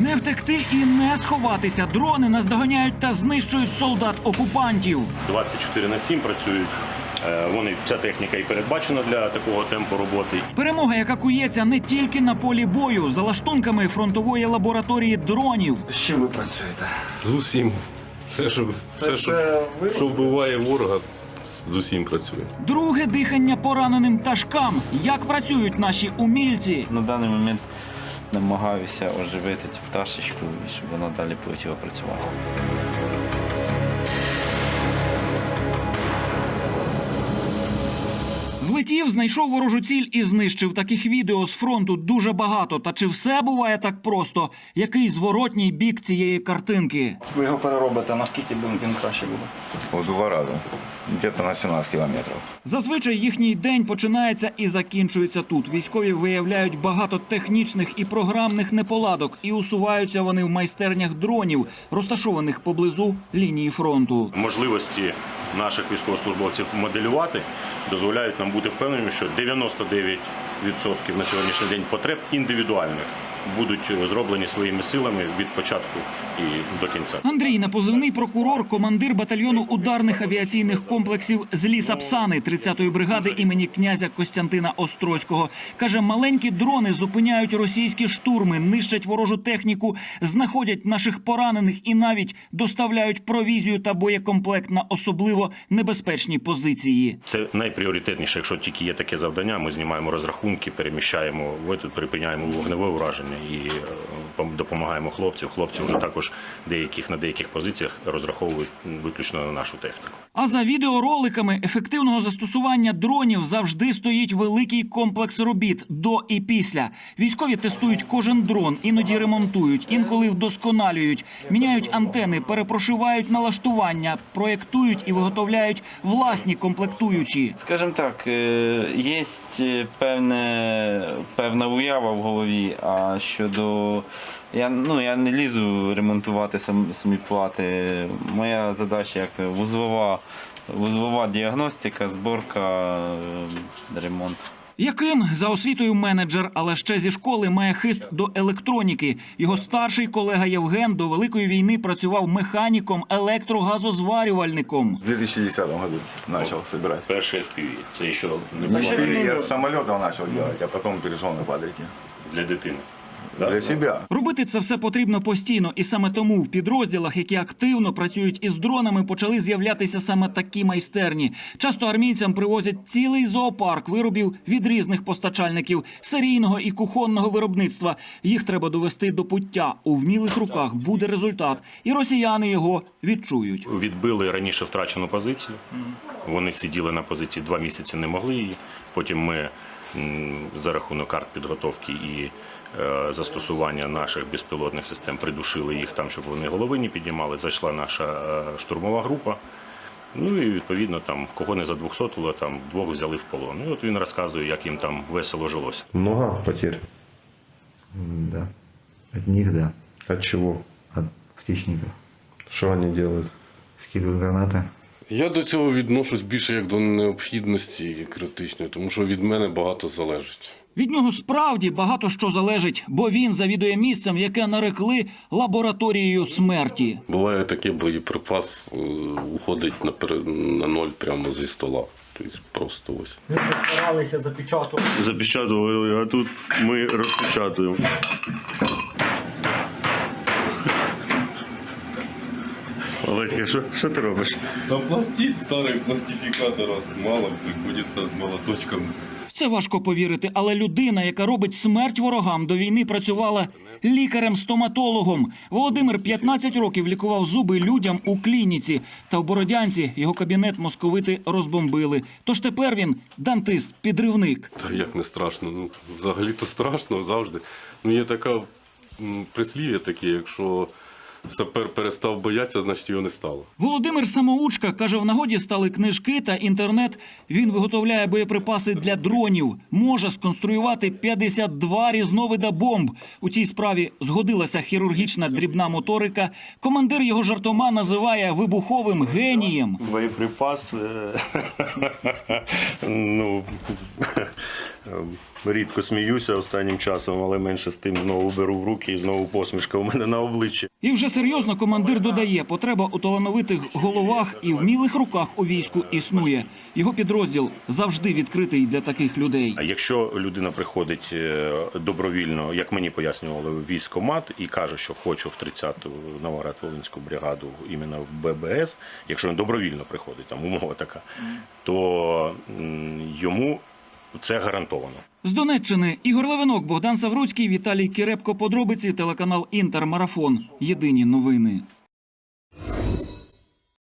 Не втекти і не сховатися. Дрони наздоганяють та знищують солдат окупантів. 24 на 7 працюють. Е, Вони ця техніка і передбачена для такого темпу роботи. Перемога, яка кується не тільки на полі бою, за лаштунками фронтової лабораторії дронів. З чим ви працюєте? З усім. Все, що, все, що, ви що вбиває ворога, з усім працює. Друге дихання пораненим пташкам. Як працюють наші умільці? На даний момент намагаюся оживити цю пташечку, і щоб вона далі почала працювати. Злетів, знайшов ворожу ціль і знищив. Таких відео з фронту дуже багато. Та чи все буває так просто? Який зворотній бік цієї картинки? Ви його переробите, наскільки він, він краще буде? В два раза. Где-то на 17 километров. Зазвичай їхній день починається і закінчується тут. Військові виявляють багато технічних і програмних неполадок, і усуваються вони в майстернях дронів, розташованих поблизу лінії фронту. Можливості наших військовослужбовців моделювати дозволяють нам бути впевненими, що 99% на сьогоднішній день потреб індивідуальних будуть зроблені своїми силами від початку і до кінця. Андрій на позивний прокурор, командир батальйону ударних авіаційних комплексів з ліса Псани 30-ї бригади імені князя Костянтина Острозького. Каже, маленькі дрони зупиняють російські штурми, нищать ворожу техніку, знаходять наших поранених і навіть доставляють провізію та боєкомплект на особливо небезпечні позиції. Це найпріоритетніше, якщо тільки є таке завдання. Ми знімаємо розрахунки, переміщаємо припиняємо вогневе ураження Yeah. Допомагаємо хлопцям. Хлопці вже також деяких на деяких позиціях розраховують виключно на нашу техніку. А за відеороликами ефективного застосування дронів завжди стоїть великий комплекс робіт до і після. Військові тестують кожен дрон, іноді ремонтують, інколи вдосконалюють, міняють антени, перепрошивають налаштування, проєктують і виготовляють власні комплектуючі. Скажімо так, е, є певне, певна уява в голові, а щодо. Я, ну, я не лізу ремонтувати сам, самі плати. Моя задача як то вузлова, вузлова діагностика, зборка, е, ремонт. Яким за освітою менеджер, але ще зі школи має хист до електроніки. Його старший колега Євген до великої війни працював механіком, електрогазозварювальником. В 2010 году начал собирать. Перший FPV – це ще не було я с самолетов начал делать, а потом перешел на фабрики. для дитини. Для себя. Робити це все потрібно постійно, і саме тому в підрозділах, які активно працюють із дронами, почали з'являтися саме такі майстерні. Часто армійцям привозять цілий зоопарк виробів від різних постачальників серійного і кухонного виробництва. Їх треба довести до пуття. У вмілих руках буде результат, і росіяни його відчують. Відбили раніше втрачену позицію. Вони сиділи на позиції два місяці, не могли її. Потім ми за рахунок карт підготовки і застосування наших безпілотних систем придушили їх там, щоб вони голови не піднімали. Зайшла наша е, штурмова група. Ну і відповідно там кого не за 200, там двох взяли в полон. І от він розказує, як їм там весело жилося. Много потерь Да. От них, да. от чего? От птичников. Что они делают? Скидывают гранаты. Я до цього відношусь більше як до необхідності критичної, тому що від мене багато залежить. Від нього справді багато що залежить, бо він завідує місцем, яке нарекли лабораторією смерті. Буває таке, боєприпас е, уходить на, на ноль прямо зі стола. Тобто просто ось. запечатували, а тут ми розпечатуємо. Олеська, що, що ти робиш? Та пластит старий пластифікатор, мало, приходиться молоточком. Це важко повірити, але людина, яка робить смерть ворогам, до війни працювала лікарем-стоматологом. Володимир 15 років лікував зуби людям у клініці. Та в Бородянці його кабінет московити розбомбили. Тож тепер він дантист-підривник. Та як не страшно. Ну, взагалі-то страшно завжди. Ну, є така прислів'я таке, якщо сапер перестав боятися, значить його не стало. Володимир Самоучка каже, в нагоді стали книжки та інтернет. Він виготовляє боєприпаси для дронів. Може сконструювати 52 різновида бомб. У цій справі згодилася хірургічна дрібна моторика. Командир його жартома називає вибуховим генієм. Боєприпас. е, ну, Рідко сміюся останнім часом, але менше з тим знову беру в руки і знову посмішка у мене на обличчі. І вже серйозно командир додає, потреба у талановитих головах і вмілих руках у війську існує. Його підрозділ завжди відкритий для таких людей. А якщо людина приходить е, добровільно, як мені пояснювали, в військкомат і каже, що хочу в 30-ту Новоград-Волинську бригаду іменно в ББС, якщо він добровільно приходить, там умова така, то йому це гарантовано. З Донеччини Ігор Левинок, Богдан Савруцький, Віталій Кірепко. Подробиці телеканал Інтермарафон. Єдині новини.